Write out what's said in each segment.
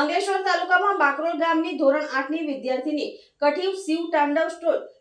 અંકલેશ્વર તાલુકામાં બાકરોલ ગામની ધોરણ આઠની વિદ્યાર્થીની કઠિવ શિવ તાંડવ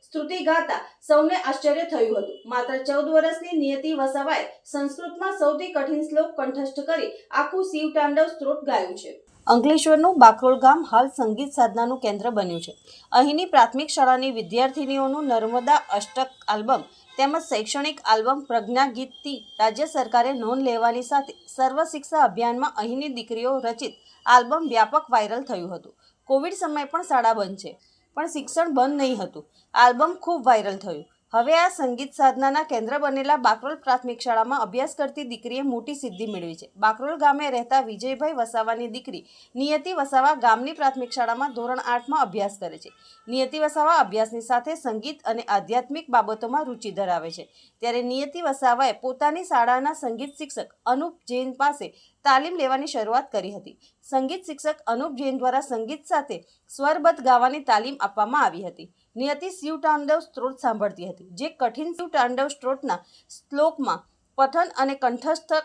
સ્તુતિ ગાતા સૌને આશ્ચર્ય થયું હતું. માત્ર ચૌદ વર્ષની નિયતિ વસાવાએ સંસ્કૃતમાં સૌથી કઠિન શ્લોક કંઠસ્થ કરી આખું શિવ તાંડવ સ્ત્રોત ગાયું છે. અંકલેશ્વરનું બાકરોલ ગામ હાલ સંગીત સાધનાનું કેન્દ્ર બન્યું છે. અહીંની પ્રાથમિક શાળાની વિદ્યાર્થીનીઓનું નર્મદા અષ્ટક આલ્બમ તેમજ શૈક્ષણિક આલ્બમ પ્રજ્ઞા ગીતથી રાજ્ય સરકારે નોંધ લેવાની સાથે સર્વ શિક્ષા અભિયાનમાં અહીંની દીકરીઓ રચિત આલ્બમ વ્યાપક વાયરલ થયું હતું. કોવિડ સમયે પણ શાળા બંધ છે, પણ શિક્ષણ બંધ નહીં હતું. આલ્બમ ખૂબ વાયરલ થયું. હવે આ સંગીત સાધનાના કેન્દ્ર બનેલા બાકરોલ પ્રાથમિક શાળામાં અભ્યાસ કરતી દીકરીએ મોટી સિદ્ધિ મેળવી છે. બાકરોલ ગામે રહેતા વિજયભાઈ વસાવાની દીકરી નિયતિ વસાવા ગામની પ્રાથમિક શાળામાં ધોરણ આઠમાં અભ્યાસ કરે છે. નિયતિ વસાવા અભ્યાસની સાથે સંગીત અને આધ્યાત્મિક બાબતોમાં રુચિ ધરાવે છે. ત્યારે નિયતિ વસાવાએ પોતાની શાળાના સંગીત શિક્ષક અનુપ જૈન પાસે તાલીમ લેવાની શરૂઆત કરી હતી. સંગીત શિક્ષક અનુપ જૈન દ્વારા સંગીત સાથે સ્વરબદ્ધ ગાવાની તાલીમ આપવામાં આવી હતી. નિયતિ શિવ તાંડવ સ્ત્રોત સાંભળતી હતી, જે કઠિન શિવ તાંડવ સ્ત્રોતના શ્લોકમાં પઠન અને કંઠસ્થ,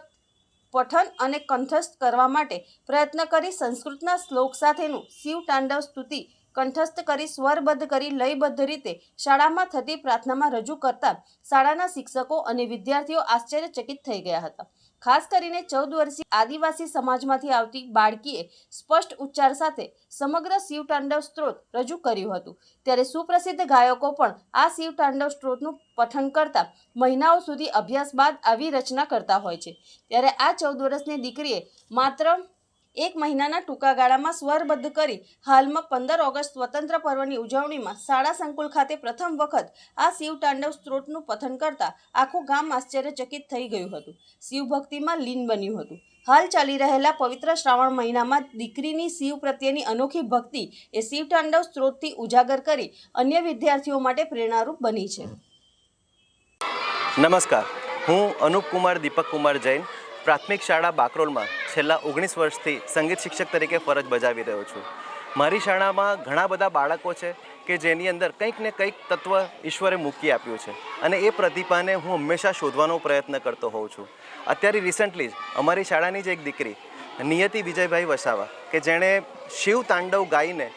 પઠન અને કંઠસ્થ કરવા માટે પ્રયત્ન કરી સંસ્કૃતના શ્લોક સાથેનું શિવ તાંડવ સ્તુતિ કંઠસ્થ કરી સ્વરબદ્ધ કરી લયબદ્ધ રીતે શાળામાં થતી પ્રાર્થનામાં રજૂ કરતા શાળાના શિક્ષકો અને વિદ્યાર્થીઓ આશ્ચર્યચકિત થઈ ગયા હતા. ખાસ કરીને ચૌદ વર્ષીય આદિવાસી સમાજમાંથી આવતી બાળકીએ સ્પષ્ટ ઉચ્ચાર સાથે સમગ્ર શિવ તાંડવ સ્ત્રોત રજૂ કર્યું હતું. ત્યારે સુપ્રસિદ્ધ ગાયકો પણ આ શિવ તાંડવ સ્ત્રોતનું પઠન કરતા મહિનાઓ સુધી અભ્યાસ બાદ આવી રચના કરતા હોય છે. ત્યારે આ ચૌદ વર્ષની દીકરીએ માત્ર એક મહિનાના ટૂંકા ગાળામાં સ્વરબદ્ધ કરી હાલમાં પંદર ઓગસ્ટ સ્વતંત્ર પર્વની ઉજવણીમાં શાળા સંકુલ ખાતે પ્રથમ વખત આ શિવ તાંડવ સ્ત્રોતનું પઠન કરતા આખું ગામ આશ્ચર્યચકિત થઈ ગયું હતું. શિવભક્તિમાં લીન બન્યું હતું. હાલ ચાલી રહેલા પવિત્ર શ્રાવણ મહિનામાં દીકરીની શિવ પ્રત્યેની અનોખી ભક્તિ એ શિવ તાંડવ સ્ત્રોતથી ઉજાગર કરી અન્ય વિદ્યાર્થીઓ માટે પ્રેરણારૂપ બની છે. નમસ્કાર. હું અનુપ કુમાર દીપક કુમાર જૈન, પ્રાથમિક શાળા બાકરોલમાં છેલ્લા ઓગણીસ વર્ષથી સંગીત શિક્ષક તરીકે ફરજ બજાવી રહ્યો છું. મારી શાળામાં ઘણા બધા બાળકો છે કે જેની અંદર કંઈક ને કંઈક તત્વ ઈશ્વરે મૂકી આપ્યું છે અને એ પ્રતિભાને હું હંમેશા શોધવાનો પ્રયત્ન કરતો હોઉં છું. અત્યારે રિસન્ટલી જ અમારી શાળાની જ એક દીકરી, નિયતિ વિજયભાઈ વસાવા, કે જેણે શિવ તાંડવ ગાઈને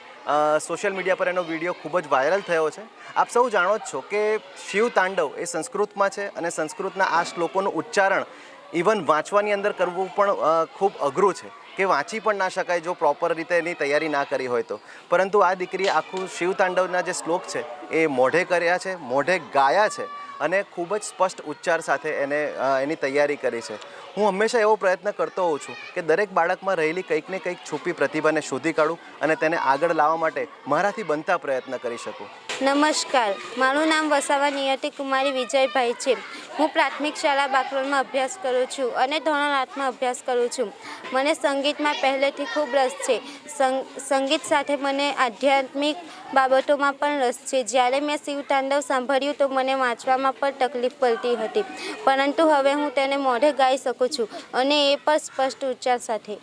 સોશિયલ મીડિયા પર એનો વીડિયો ખૂબ જ વાયરલ થયો છે. આપ સૌ જાણો જ છો કે શિવ તાંડવ એ સંસ્કૃતમાં છે અને સંસ્કૃતના આ શ્લોકોનું ઉચ્ચારણ ઇવન વાંચવાની અંદર કરવું પણ ખૂબ અઘરું છે. કે વાંચી પણ ના શકાય જો પ્રોપર રીતે એની તૈયારી ના કરી હોય તો. પરંતુ આ દીકરી આખું શિવ તાંડવના જે શ્લોક છે, એ મોઢે કર્યા છે, મોઢે ગાયા છે અને ખૂબ જ સ્પષ્ટ ઉચ્ચાર સાથે એને એની તૈયારી કરી છે. હું હંમેશા એવો પ્રયત્ન કરતો હોઉં છું કે દરેક બાળકમાં રહેલી કંઈક ને કંઈક છુપી પ્રતિભાને શોધી કાઢું અને તેને આગળ લાવવા માટે મારાથી બનતા પ્રયત્ન કરી શકું. નમસ્કાર. મારું નામ વસાવા નિયતિ કુમારી વિજયભાઈ છે. હું પ્રાથમિક શાળા બાકરોલમાં અભ્યાસ કરું છું અને ધોરણ આઠમાં અભ્યાસ કરું છું. મને સંગીતમાં પહેલેથી ખૂબ રસ છે. સંગ- સંગીત સાથે મને આધ્યાત્મિક બાબતોમાં પણ રસ છે. જ્યારે મેં શિવ તાંડવ સાંભળ્યું તો મને વાંચવામાં પણ તકલીફ પડતી હતી. પરંતુ હવે હું તેને મોઢે ગાઈ શકું છું અને એ પણ સ્પષ્ટ ઉચ્ચાર સાથે.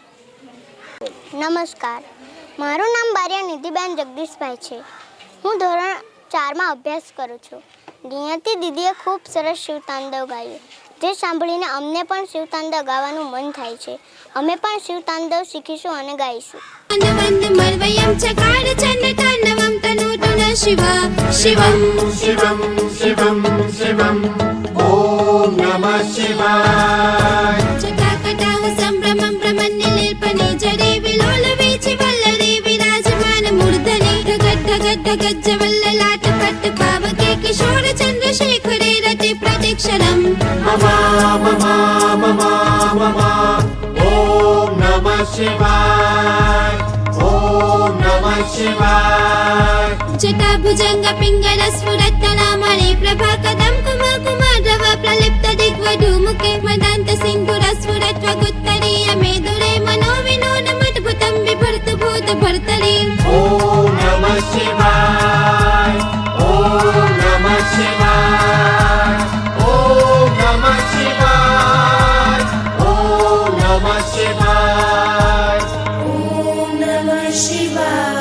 નમસ્કાર. મારું નામ બારિયા નિધિબેન જગદીશભાઈ છે. હું ધોરણ ચારમાં અભ્યાસ કરું છું. નિયતિ દીદીએ ખૂબ સરસ શિવતાંડવ ગાયું. જે સાંભળીને અમને પણ શિવતાંડવ ગાવાનું મન થાય છે. અમે પણ શિવતાંડવ શીખીશું અને ગાઈશું. શિવમ શિવમ શિવમ શિવમ. ढगत् ढगज्जवल्ललाट पट्ट पावके किशोर चन्द्रशेखरे रते मम ॐ नमः शिवाय। ॐ नमः शिवाय। जटाभुजङ्ग पिङ्गलस्फुरत्तनामणे प्रभाकदं कुम कुमारव प्रलिप्त दिग्वधूमुखे मदान्त सिन्धुरस्फुरत्वगुत्त Shiva.